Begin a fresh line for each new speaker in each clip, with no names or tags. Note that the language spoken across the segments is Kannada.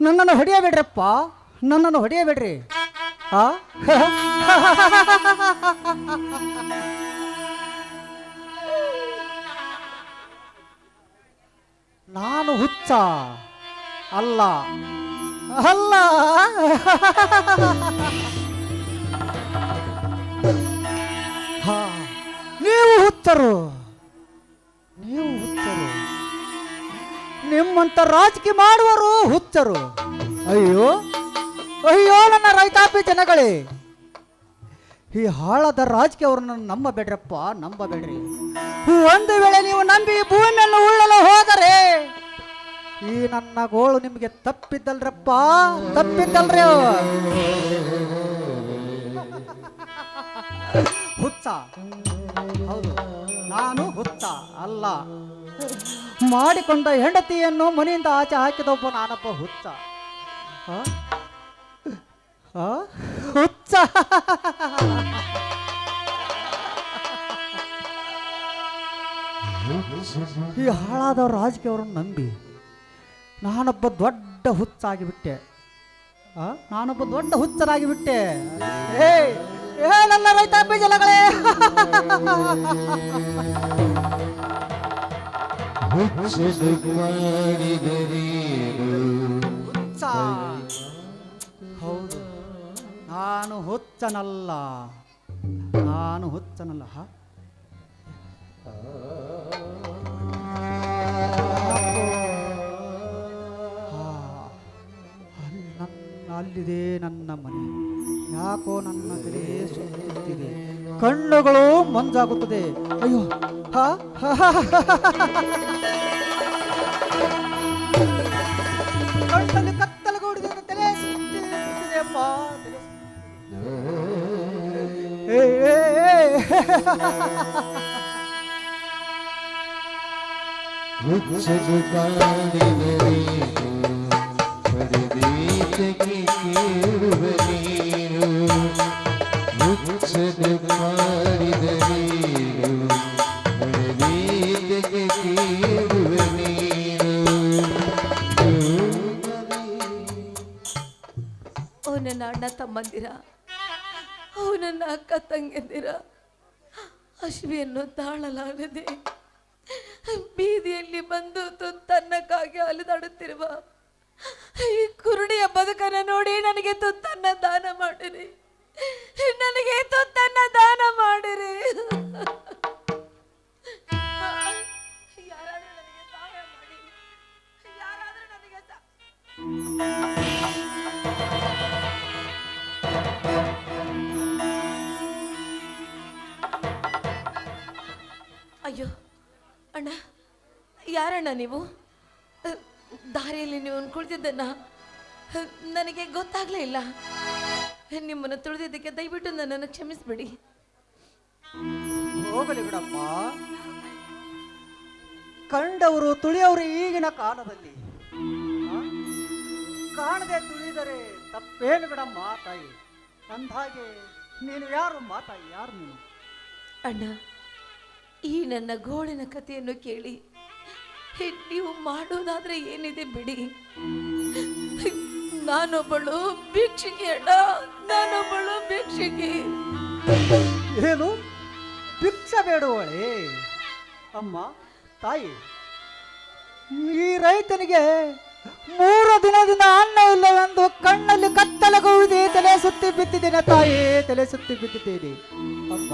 ನನ್ನನ್ನು ಹೊಡೆಯಬೇಡ್ರಪ್ಪ. ನನ್ನನ್ನು ಹೊಡೆಯಬೇಡ್ರಿ. ಆ? ನಾನು ಹುಚ್ಚ. ಅಲ್ಲ. ಅಲ್ಲ. ನೀವು ಹುಚ್ಚರು. ನಿಮ್ಮಂತ ರಾಜಕೀಯ ಮಾಡುವರು ಹುಚ್ಚರು. ಅಯ್ಯೋ ಅಯ್ಯೋ, ನನ್ನ ರೈತಾಪಿ ಜನಗಳೇ. ಈ ಹಾಳದ ರಾಜಕೀಯ ಅವ್ರನ್ನ ನಂಬಬೇಡ್ರಪ್ಪ, ನಂಬಬೇಡ್ರಿ. ಒಂದು ವೇಳೆ ನೀವು ನಂಬಿ ಭೂಮಿಯನ್ನು ಉಳ್ಳಲು ಹೋದರೆ, ಈ ನನ್ನ ಗೋಳು ನಿಮಗೆ ತಪ್ಪಿದ್ದಲ್ರಪ್ಪ, ತಪ್ಪಿದ್ದಲ್ರಿ. ಹುಚ್ಚ. ಹೌದು, ನಾನು ಹುಚ್ಚ, ಅಲ್ಲ. ಮಾಡಿಕೊಂಡ ಹೆಂಡತಿಯನ್ನು ಮನೆಯಿಂದ ಆಚೆ ಹಾಕಿದೊಬ್ಬ ನಾನಪ್ಪ ಹುಚ್ಚ? ಹುಚ್ಚ. ಈ ಹಾಳಾದ ರಾಜಕೀಯವ್ರನ್ನ ನಂಬಿ ನಾನೊಬ್ಬ ದೊಡ್ಡ ಹುಚ್ಚಾಗಿಬಿಟ್ಟೆ? ನಾನೊಬ್ಬ ದೊಡ್ಡ ಹುಚ್ಚರಾಗಿ ಬಿಟ್ಟೆ ಏ ನನ್ನ ರೈತ ಜನಗಳೇ ಹುಚ್ಚ. ಹೌದು. ನಾನು ಹುಚ್ಚನಲ್ಲ. ನಾನು ಹುಚ್ಚನಲ್ಲ. ಅಲ್ಲಿದೆ ನನ್ನ ಮನೆ. ಯಾಕೋ ನನ್ನ ತಲೆ ಸುತ್ತುತ್ತಿದೆ ಕಣ್ಣುಗಳು ಮಂಜಾಗುತ್ತದೆ ಅಯ್ಯೋ ಹಾ ಕಣ್ಣಲ್ಲಿ ಕತ್ತಲಗೂಡಿದೆ ತಲೆ ಏ, ಏ.
ಓ ನನ್ನ ಅಣ್ಣ ತಮ್ಮಂದಿರ. ಓ ನನ್ನ ಅಕ್ಕ ತಂಗಿಯಂದಿರ ಅಶ್ವಿಯನ್ನು ತಾಳಲಾಗದೆ ಬೀದಿಯಲ್ಲಿ ಬಂದು ತುತ್ತನ್ನಕ್ಕಾಗಿ ಅಲೆದಾಡುತ್ತಿರುವ ಈ ಕುರುಡಿಯ ಬದುಕನ್ನು ನೋಡಿ ನನಗೆ ತುತ್ತನ್ನ ದಾನ ಮಾಡಿರಿ. ನನಗೆ ತುತ್ತನ್ನ ದಾನ ಮಾಡಿರಿ. ಅಯ್ಯೋ ಅಣ್ಣ ಯಾರಣ್ಣ ನೀವು? ದಾರಿಯಲ್ಲಿ ನೀವು ಕುಳಿತಿದ್ದನ್ನ ನನಗೆ ಗೊತ್ತಾಗ್ಲೇ ಇಲ್ಲ. ನಿಮ್ಮನ್ನು ತುಳಿದಿದ್ದಕ್ಕೆ ದಯವಿಟ್ಟು ನನ್ನನ್ನು ಕ್ಷಮಿಸ್ಬಿಡಿ.
ಹೋಗಲಿ ಬಿಡಪ್ಪ. ಕಂಡವರು ತುಳಿಯವರು ಈಗಿನ ಕಾಲದಲ್ಲಿ. ಕಾಣದೆ ತುಳಿದರೆ ತಪ್ಪೇನು ಬಿಡಮ್ಮ ತಾಯಿ? ಅಂದಾಗೆ ನೀನು ಯಾರು ಮಾತಾಯಿ? ಯಾರು ನೀನು?
ಅಣ್ಣ ಈ ನನ್ನ ಗೋಳಿನ ಕಥೆಯನ್ನು ಕೇಳಿ ನೀವು ಮಾಡೋದಾದ್ರೆ ಏನಿದೆ ಬಿಡಿ. ನಾನೊಬ್ಬಳು ಭಿಕ್ಷುಕಿ ಅಣ್ಣ ನಾನೊಬ್ಬಳು ಭಿಕ್ಷುಕಿ.
ಏನು? ಭಿಕ್ಷ ಬೇಡುವಳೆ. ಅಮ್ಮ ತಾಯಿ ಈ ರೈತನಿಗೆ ಮೂರು ದಿನದಿಂದ ಅನ್ನ ಇಲ್ಲವೆಂದು ಕಣ್ಣಲ್ಲಿ ಕತ್ತಲಗುವುದೇ ತಲೆ ಸುತ್ತಿ ಬಿದ್ದಿದ್ದೇನೆ ತಾಯಿ ತಲೆ ಸುತ್ತಿ ಬಿತ್ತಿದ್ದೀರಿ ಅಮ್ಮ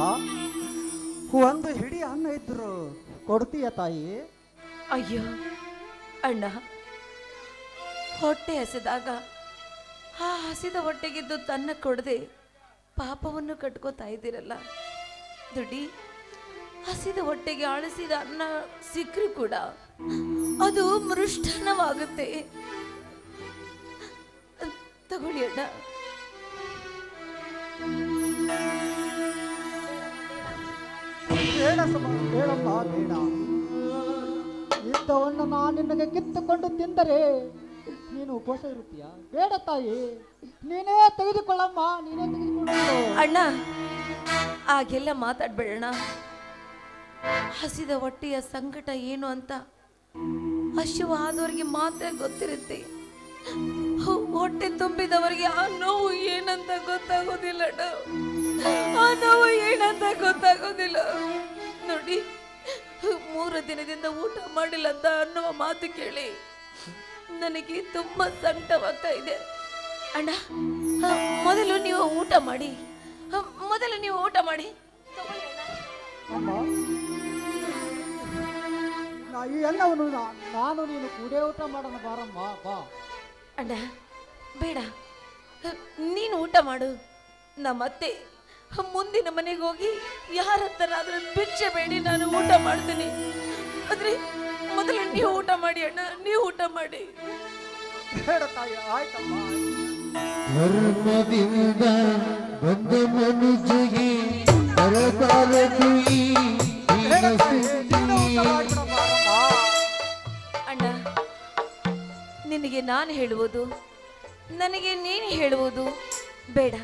ಒಂದು ಹಿಡಿ ಅನ್ನ ಇದ್ರು ಕೊಡ್ತೀಯ ತಾಯಿ?
ಅಯ್ಯೋ ಅಣ್ಣ ಹೊಟ್ಟೆ ಹಸಿದಾಗ ಆ ಹಸಿದ ಹೊಟ್ಟೆಗಿದ್ದು ತನ್ನ ಕೊಡದೆ ಪಾಪವನ್ನು ಕಟ್ಕೋತಾ ಇದ್ದೀರಲ್ಲ. ದುಡಿ ಹಸಿದ ಹೊಟ್ಟೆಗೆ ಅಳಿಸಿದ ಅನ್ನ ಸಿಕ್ಕರು ಕೂಡ ಅದು ಮೃಷ್ಟನವಾಗುತ್ತೆ ತಗೊಳ್ಳಿ ಅಣ್ಣ.
ಬೇಡ ಬೇಡ. ಇಂಥವನ್ನು ನಾನು ನಿನಗೆ ಕಿತ್ತುಕೊಂಡು ತಿಂದರೆ ನೀನು ಉಪವಾಸ ಇರುತ್ತೀಯ ಬೇಡ ತಾಯಿ. ನೀನೇ ತೆಗೆದುಕೊಳ್ಳಮ್ಮ, ನೀನೇ ತೆಗೆದುಕೊಂಡು
ಅಣ್ಣ ಆಗೆಲ್ಲ ಮಾತಾಡ್ಬೇಡಣ್ಣ ಹಸಿದ ಹೊಟ್ಟೆಯ ಸಂಕಟ ಏನು ಅಂತ ಹಸಿವಾದವರಿಗೆ ಮಾತ್ರ ಗೊತ್ತಿರುತ್ತೆ. ಹೊಟ್ಟೆ ತುಂಬಿದವರಿಗೆ ಆ ನೋವು ಏನಂತ ಗೊತ್ತಾಗೋದಿಲ್ಲ. ಆ ನೋವು ಏನಂತ ಗೊತ್ತಾಗೋದಿಲ್ಲ. ನೋಡಿ, ಮೂರು ದಿನದಿಂದ ಊಟ ಮಾಡಿಲ್ಲ ಅಂತ ಅನ್ನುವ ಮಾತು ಕೇಳಿ. ನನಗೆ ತುಂಬಾ ಸಂಕಟವಾಗ್ತಾ ಇದೆ. ಅಣ್ಣ ಮೊದಲು ನೀವು ಊಟ ಮಾಡಿ. ಮೊದಲು ನೀವು ಊಟ ಮಾಡಿ.
ಎಲ್ಲವನ್ನು ನಾನು ನೀನು ಕೂಡೇ ಊಟ ಮಾಡೋಣ ಬಾರಮ್ಮ ಬಾ.
ಅಣ್ಣ ಬೇಡ. ನೀನು ಊಟ ಮಾಡು. ನಮ್ಮತ್ತೆ ಮುಂದಿನ ಮನೆಗೆ ಹೋಗಿ ಯಾರ ಹತ್ರನಾದ್ರೂ ಭಿಕ್ಷೆ ಬೇಡಿ ನಾನು ಊಟ ಮಾಡ್ತೀನಿ. ಆದ್ರೆ ಮೊದಲು ನೀವು ಊಟ ಮಾಡಿ ಅಣ್ಣ ನೀವು ಊಟ ಮಾಡಿ.
ಬೇಡ ತಾಯಿ ಆಯ್ತಮ್ಮ.
ಧರ್ಮದಿಂದ ಬಂದ ಮನುಜಿಗೆ ಬರಬಾರದು ಈ
ಅಣ್ಣ ನಿನಗೆ ನಾನು ಹೇಳುವುದು ನನಗೆ ನೀನು ಹೇಳುವುದು ಬೇಡ.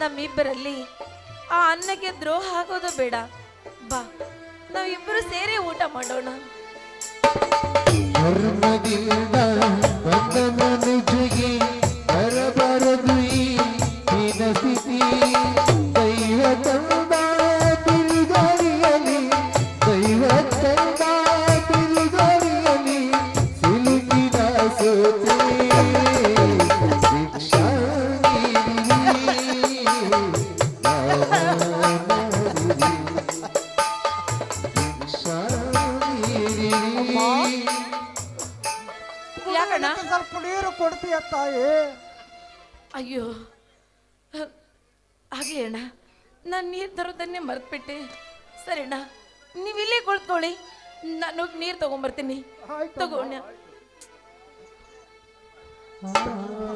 ನಮ್ಮಿಬ್ಬರಲ್ಲಿ ಆ ಅನ್ನಕ್ಕೆ ದ್ರೋಹ ಹಾಕೋದು ಬೇಡ. ಬಾ ನಾವಿಬ್ಬರು ಸೇರಿ ಊಟ ಮಾಡೋಣ.
ಧರ್ಮದಿಂದ ಬಂದ ಮನುಜಗೆ ಬರಬಾರದು ಈ ಹೀನಸ್ಥಿತಿ. ದೈವ ತಂದ ಬಿರುಗಾಳಿಯಲಿ ದೈವ ತಂದ ಬಿರುಗಾಳಿಯಲಿ ಸಿಲುಕಿದ ಸೋತೆ ಭಿಕ್ಷಾ
ಕೊಡ್ತೀಯ ತಾಯಿ?
ಅಯ್ಯೋ ಹಾಗೆ ಅಣ್ಣ. ನಾನು ನೀರು ತರೋದನ್ನೇ ಮರೆತ್ಬಿಟ್ಟೆ. ಸರಿ ಅಣ್ಣ ನೀವು ಇಲ್ಲೇ ಕುಳಿತುಕೊಳ್ಳಿ. ನಾನು ಹೋಗಿ ನೀರು ತಗೊಂಬರ್ತೀನಿ. ತಗೋಣ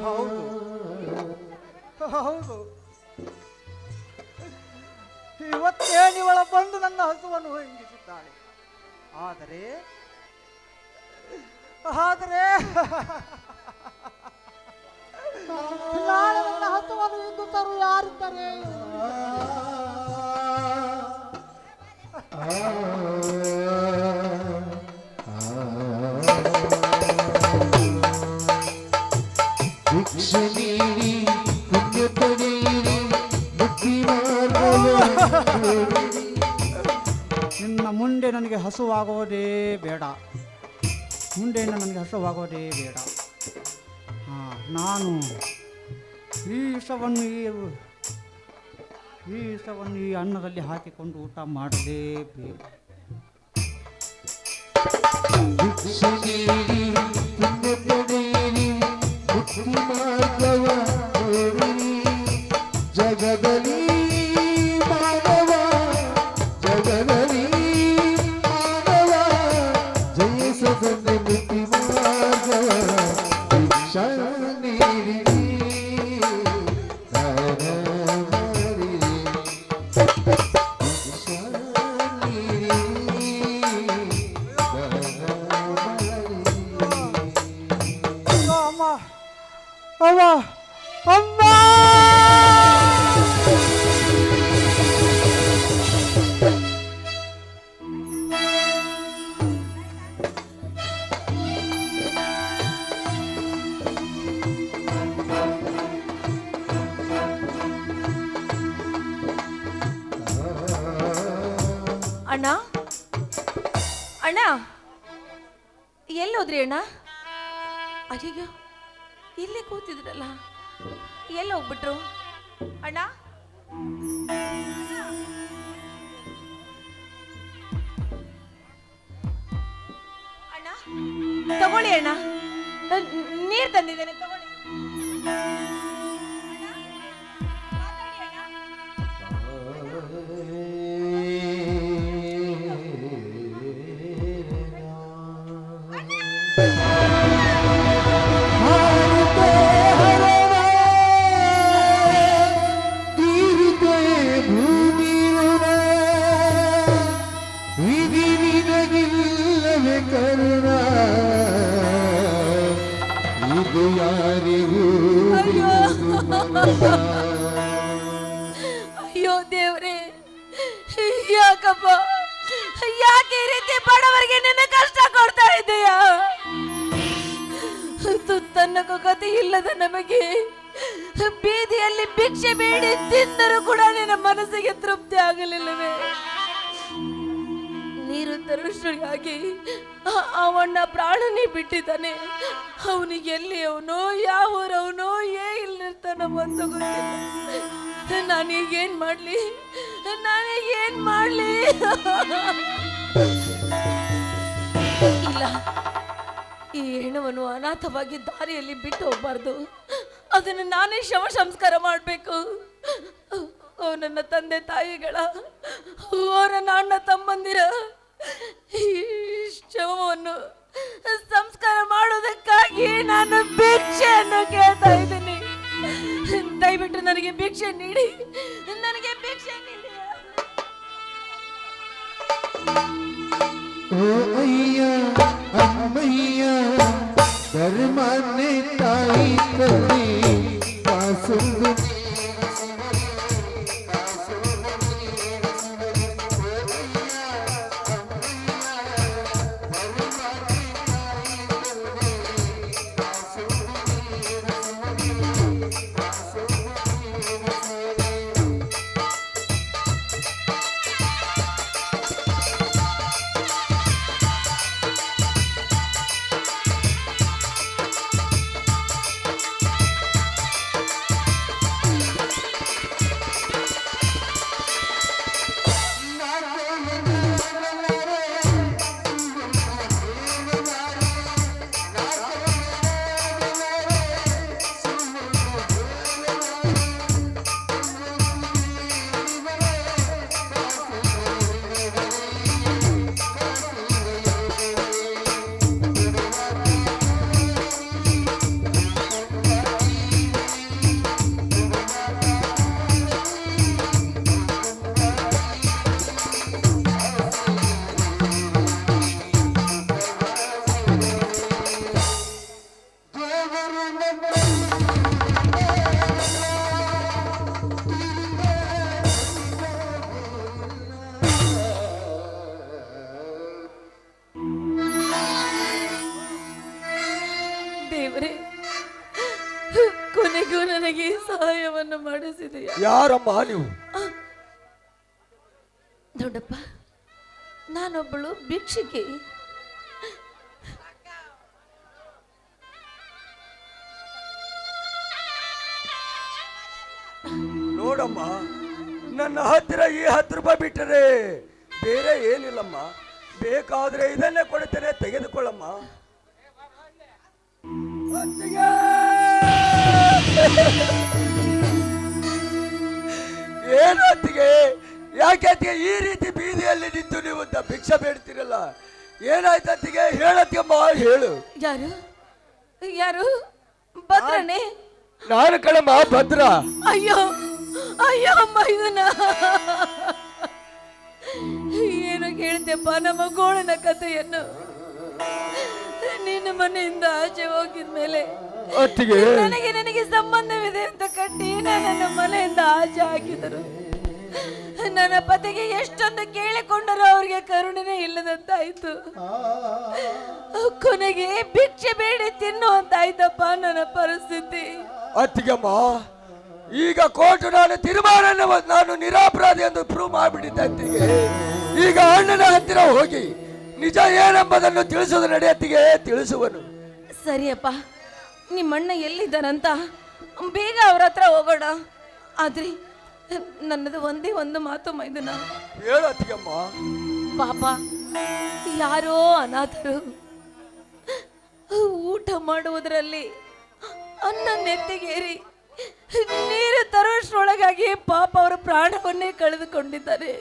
ಹೌದು. ಹೌದು. ಇವತ್ತೇ ನೀವಳ ಬಂದು ನನ್ನ ಹಸುವನ್ನು ಹಿಂಗಿಸಿದ್ದಾಳೆ ಆದರೆ ಆದರೆ ನಾಳೆ ನನ್ನ ಹಸುವನ್ನು ಇಂದು ತರು ಯಾರಿದ್ದಾರೆ? ನಿನ್ನ ಮುಂದೆ ನನಗೆ ಹಸುವಾಗೋದೇ ಬೇಡ. ಮುಂದೆ ನನಗೆ ಹಸುವಾಗೋದೇ ಬೇಡ. ನಾನು ಈ ವಿಷವನ್ನು ಈ ಈ ವಿಷವನ್ನು ಈ ಅನ್ನದಲ್ಲಿ ಹಾಕಿಕೊಂಡು ಊಟ ಮಾಡಲೇಬೇಕು
ಭಿಕ್ಷೆ
ಅವ್ವ ಅಮ್ಮ
ಇಲ್ಲೇ ಕೂತಿದ್ರಲ್ಲ ಎಲ್ಲಿ ಹೋಗ್ಬಿಟ್ರು? ಅಣ್ಣ? ಅಣ್ಣ ತಗೊಳ್ಳಿ ಅಣ್ಣ. ನೀರು ತಂದಿದ್ದೇನೆ ತಗೊಳ್ಳಿ. ಬಿಟ್ಟಿದ್ದಾನೆ. ಅವನಿಗೆ ಎಲ್ಲಿ ಅವನೋ ಯಾವ ಊರವನೋ ಏ ಇಲ್ಲಿರ್ತಾನ ಬಂದು ನಾನೀಗ ನಾನೀಗೇನ್ ಮಾಡ್ಲಿ? ನಾನೀಗೇನ್ ಮಾಡ್ಲಿ? ಇಲ್ಲ. ಈ ಹೆಣ್ಣವನ್ನು ಅನಾಥವಾಗಿ ದಾರಿಯಲ್ಲಿ ಬಿಟ್ಟು ಹೋಗ್ಬಾರ್ದು. ಅದನ್ನು ನಾನೇ ಶವ ಸಂಸ್ಕಾರ ಮಾಡಬೇಕು. ನನ್ನ ತಂದೆ ತಾಯಿಗಳ, ಓ, ನನ್ನ ಅಣ್ಣ ತಮ್ಮಂದಿರ, ಈ ಶವವನ್ನು ಸಂಸ್ಕಾರ ಮಾಡೋದಕ್ಕಾಗಿ ನಾನು ಭಿಕ್ಷೆಯನ್ನು ಕೇಳ್ತಾ ಇದ್ದೀನಿ. ದಯವಿಟ್ಟು ನನಗೆ ಭಿಕ್ಷೆ ನೀಡಿ. ನನಗೆ ಭಿಕ್ಷೆ ನೀಡಿ.
ಓ ಅಯ್ಯ
ನೀವು
ದೊಡ್ಡಪ್ಪ ನಾನೊಬ್ಬಳು ಭಿಕ್ಷುಕಿ.
ನೋಡಮ್ಮ ನನ್ನ ಹತ್ತಿರ ಈ ಹತ್ತು ರೂಪಾಯಿ ಬಿಟ್ಟರೆ ಬೇರೆ ಏನಿಲ್ಲಮ್ಮ. ಬೇಕಾದ್ರೆ ಇದನ್ನೇ ಕೊಡುತ್ತೇನೆ ತೆಗೆದುಕೊಳ್ಳಮ್ಮ! ಏನು ಅತ್ತಿಗೆ ಯಾಕೆ ಈ ರೀತಿ ಬೀದಿಯಲ್ಲಿ ನಿಂತು ನೀವು ಭಿಕ್ಷೆ ಬೇಡ್ತೀರಲ್ಲ? ಏನಾಯ್ತತ್ತಿಗೆ ಹೇಳತ್ತಿಗೆ ಹೇಳತ್ತಿಯಮ್ಮ ಹೇಳು.
ಯಾರು? ಯಾರು? ಭದ್ರನೇ?
ನಾನು ಕಣಮ್ಮ ಭದ್ರ.
ಅಯ್ಯೋ ಅಯ್ಯೋ ಮೈದನ ಏನು ಕೇಳ್ತೆಪ್ಪ ನಮ್ಮ ಗೋಳನ ಕಥೆಯನ್ನು. ನಿನ್ನ ಮನೆಯಿಂದ ಆಚೆ ಹೋಗಿದ ಮೇಲೆ
ಅತ್ತಿಗೆ
ನನಗೆ ನನಗೆ ಸಂಬಂಧವಿದೆ ಅಂತ ಕಟ್ಟಿ ನನ್ನ ಮನೆಯಿಂದ ಆಚೆ ಹಾಕಿದರು. ನನ್ನ ಪತಿಗೆ ಎಷ್ಟೊಂದು ಕೇಳಿಕೊಂಡರೂ ಅವ್ರಿಗೆ ಕರುಣೆನೇ ಇಲ್ಲದಂತಾಯ್ತು. ಕೊನೆಗೆ ಭಿಕ್ಷೆ ಬೇಡಿ ತಿನ್ನುವಂತಾಯ್ತಪ್ಪ ನನ್ನ ಪರಿಸ್ಥಿತಿ.
ಅತ್ತಿಗಮ್ಮ ಈಗ ಕೋರ್ಟ್ ನಾನು ತೀರ್ಮಾನ ನಾನು ನಿರಾಪರಾಧಿ ಎಂದು ಪ್ರೂವ್ ಮಾಡಿಬಿಟ್ಟಿದ್ದೆ ಅತ್ತಿಗೆ. ಈಗ ಅಣ್ಣನ ಹತ್ತಿರ ಹೋಗಿ ನಿಜ ಏನೆಂಬುದನ್ನು ತಿಳಿಸುವುದು ನಡೆಯತ್ತಿಗೆ ತಿಳಿಸುವನು.
ಸರಿಯಪ್ಪ. ನಿಮ್ಮಣ್ಣ ಎಲ್ಲಿದ್ದಾರಂತ ಬೇಗ ಅವ್ರ ಹತ್ರ ಹೋಗೋಣ. ಆದ್ರೆ ನನ್ನದು ಒಂದೇ ಒಂದು ಮಾತು ಮೈದನ. ಪಾಪ ಯಾರೋ ಅನಾಥರು ಊಟ ಮಾಡುವುದರಲ್ಲಿ ಅನ್ನ ನೆತ್ತಿಗೇರಿ ನೀರು ತರೋಷ್ಟ್ರೊಳಗಾಗಿ ಪಾಪ ಅವರ ಪ್ರಾಣವನ್ನೇ ಕಳೆದುಕೊಂಡಿದ್ದಾರೆ.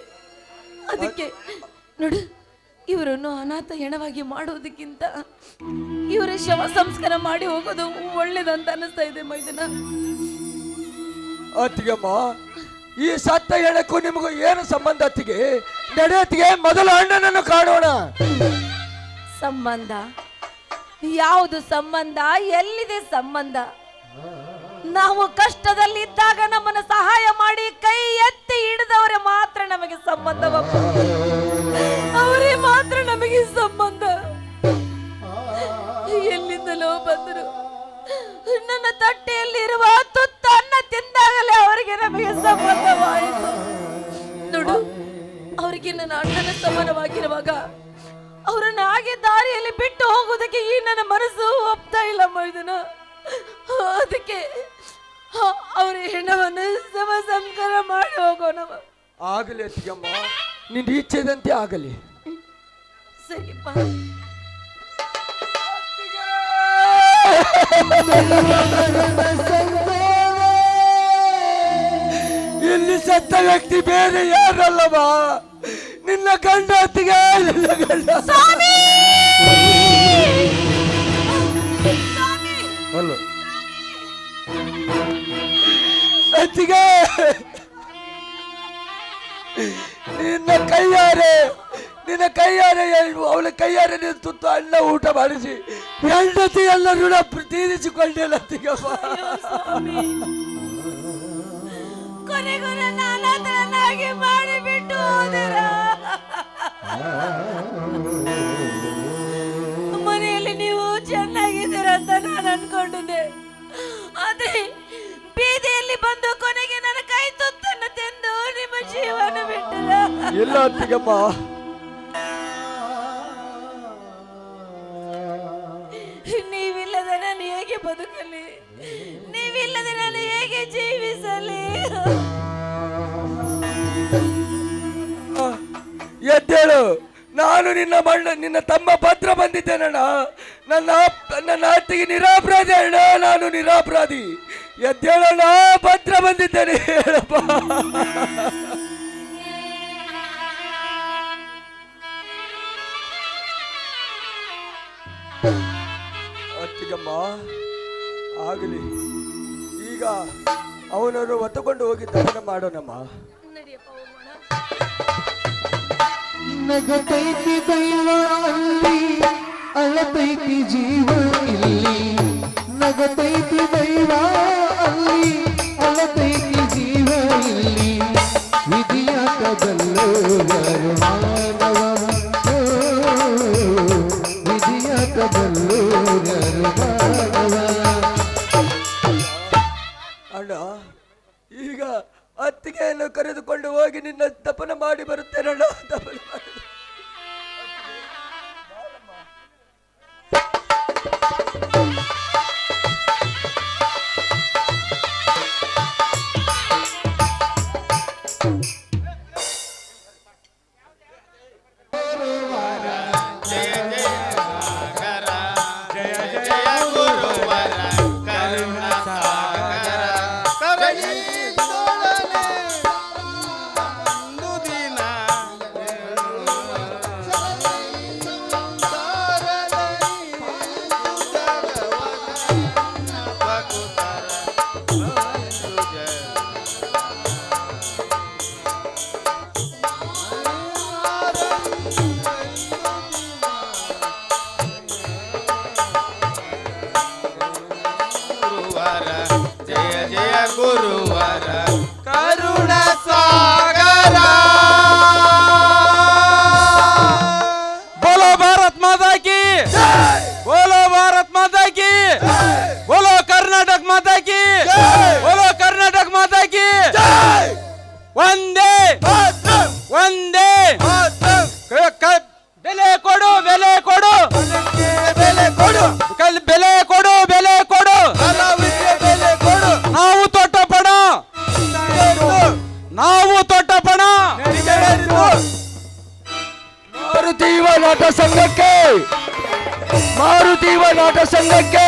ಅದಕ್ಕೆ ನೋಡು ಇವರನ್ನು ಅನಾಥ ಹೆಣವಾಗಿ ಮಾಡುವುದಕ್ಕಿಂತ ಇವರ ಶವ ಸಂಸ್ಕಾರ ಮಾಡಿ ಹೋಗೋದು ಒಳ್ಳೇದಂತ ಅನಿಸ್ತಾ ಇದೆ ಮೈದನ.
ಅತ್ತಿಗಮ್ಮ ಈ ಸತ್ತ ಹೇಳಕ್ಕೂ ನಿಮಗೂ ಏನು ಸಂಬಂಧ ಅತ್ತಿಗೆ? ನಡೆಯತ್ತಿಗೆ ಮೊದಲು ಅಣ್ಣನನ್ನು ಕಾಣೋಣ.
ಸಂಬಂಧ? ಯಾವುದು ಸಂಬಂಧ? ಎಲ್ಲಿದೆ ಸಂಬಂಧ? ನಾವು ಕಷ್ಟದಲ್ಲಿದ್ದಾಗ ನಮ್ಮನ್ನು ಸಹಾಯ ಮಾಡಿ ಕೈ ಎತ್ತಿ ಹಿಡಿದವರೇ ಮಾತ್ರ ನಮಗೆ ಸಂಬಂಧವಪ್ಪ. ಅವರೇ ಮಾತ್ರ ನಮಗೆ ಸಂಬಂಧ. ಎಲ್ಲಿಂದಲೋ ಬಂದರು. ನನ್ನ ತಟ್ಟೆಯಲ್ಲಿರುವ ತುತ್ತ ಅನ್ನ ತಿಂದಾಗಲೇ ಅವರಿಗೆ ನಮಗೆ ಸಂಬಂಧವಾಯಿತು. ನೋಡು ಅವರಿಗೆ ನನ್ನ ಅಣ್ಣನ ಸಮಾನವಾಗಿರುವಾಗ ಅವರನ್ನ ಹಾಗೆ ದಾರಿಯಲ್ಲಿ ಬಿಟ್ಟು ಹೋಗುವುದಕ್ಕೆ ಈ ನನ್ನ ಮನಸ್ಸು ಒಪ್ತಾ ಇಲ್ಲ ಮೈದನ. ಅದಕ್ಕೆ ಅವರ ಹೆಣ್ಣವನ್ನು ಸಮ ಸಂಸ್ಕಾರ ಮಾಡಿ ಹೋಗೋಣ.
ಆಗಲಿ ಅತ್ತಿಗೆಮ್ಮ ನಿನ್ನ ಇಚ್ಛೆದಂತೆ ಆಗಲಿ.
ಸರಿಪ್ಪ
ಇಲ್ಲಿ ಸತ್ತ ವ್ಯಕ್ತಿ ಬೇರೆ ಯಾರಲ್ಲವ? ನಿನ್ನ ಕಂಡ ಅತ್ತಿಗೆ ನಿನ್ನ ಗಂಡ. ಅಲ್ಲ. ಅತ್ತಿಗೆ ನಿನ್ನ ಕೈಯಾರೆ. ನಿನ್ನ ಕೈಯಾರೆ ಅವಳ ಕೈಯಾರೆ ನೀನು ತುತ್ತು ಅಣ್ಣ ಊಟ ಮಾಡಿಸಿ. ಹೆಂಡತಿ ಎಲ್ಲ ಋಣ ತೀರಿಸಿಕೊಂಡೆಲ್ಲ
ತಿಗಪ್ಪ. ಮಾಡಿಬಿಟ್ಟು ಮನೆಯಲ್ಲಿ ನೀವು ಚೆನ್ನಾಗಿದ್ದೀರ ಅಂತ ನಾನು ಅನ್ಕೊಂಡಿದ್ದೆ. ಆದ್ರೆ ಬೀದಿಯಲ್ಲಿ ಬಂದು ಕೊನೆಗೆ ನನ್ನ ಕೈ ತುತ್ತನ್ನು ತಿಂದು ನಿಮ್ಮ ಜೀವನ ಬಿಟ್ಟಲ್ಲ
ಎಲ್ಲ ಅತ್ತಿಗಮ್ಮ ಎದ್ದೇಳು ನಾನು ನಿನ್ನ ಮಣ್ಣ ನಿನ್ನ ತಮ್ಮ ಪತ್ರ ಬಂದಿದ್ದೇನಣ್ಣ. ನನ್ನ ನನ್ನ ಅತ್ತಿಗೆ ನಿರಾಪರಾಧಿ ಅಣ್ಣ, ನಾನು ನಿರಾಪರಾಧಿ. ಎದ್ದೇಳಣ್ಣ, ಪತ್ರ ಬಂದಿದ್ದೇನೆ, ಹೇಳಪ್ಪ. ಅತ್ತಿಗಮ್ಮ, ಆಗಲಿ. ಈಗ ಅವನನ್ನು ಒತ್ತುಕೊಂಡು ಹೋಗಿ ದಹನ ಮಾಡೋಣಮ್ಮ.
ನಗತೈತಿ ದೈವ ಅಲ್ಲಿ ಅಳತೈತಿ ಜೀವ ಇಲ್ಲಿ. ನಗತೈತಿ ದೈವ ಅಲ್ಲಿ ಅಳತೈತಿ ಜೀವ ಇಲ್ಲಿ. ವಿಧಿಯಾಕ ಬಲ್ಲೋರು ಮಾನವ ಓ, ವಿಧಿಯಾಕ ಬಲ್ಲೋರು ಮಾನವ?
ಅಣ್ಣ ಈಗ ಅತ್ತಿಗೆಯನ್ನು ಕರೆದುಕೊಂಡು ಹೋಗಿ ನಿನ್ನ ತಪನ ಮಾಡಿ ಬರುತ್ತೇನಣ್ಣ ತಪನ ಮಾಡಿ
ಭಾರತ್ ಮಾತಾ ಕಿ ಬೋಲೋ ಭಾರತ್ ಮಾತಾ ಕಿ ಬೋಲೋ ಕರ್ನಾಟಕ ಮಾತಾ ಕಿ ಬೋಲೋ ಕರ್ನಾಟಕ ಮಾತಾ ಕಿ ಒಂದೇ ಒಂದೇ ಬೆಲೆ ಕೊಡು ಬೆಲೆ ಕೊಡು.
ಬೆಲೆ ಕೊಡು.
ಕಲ್ ಬೆಲೆ ಕೊಡು ಬೆಲೆ ಕೊಡು. ನಾವು ತೊಟ್ಟಪಣ ನಾವು ತೊಟ್ಟಪಣ
ಮಾರುತೀವ ನಾಟ ಸಂಘಕ್ಕೆ. ಮಾರುತೀವ ನಾಟ ಸಂಘಕ್ಕೆ.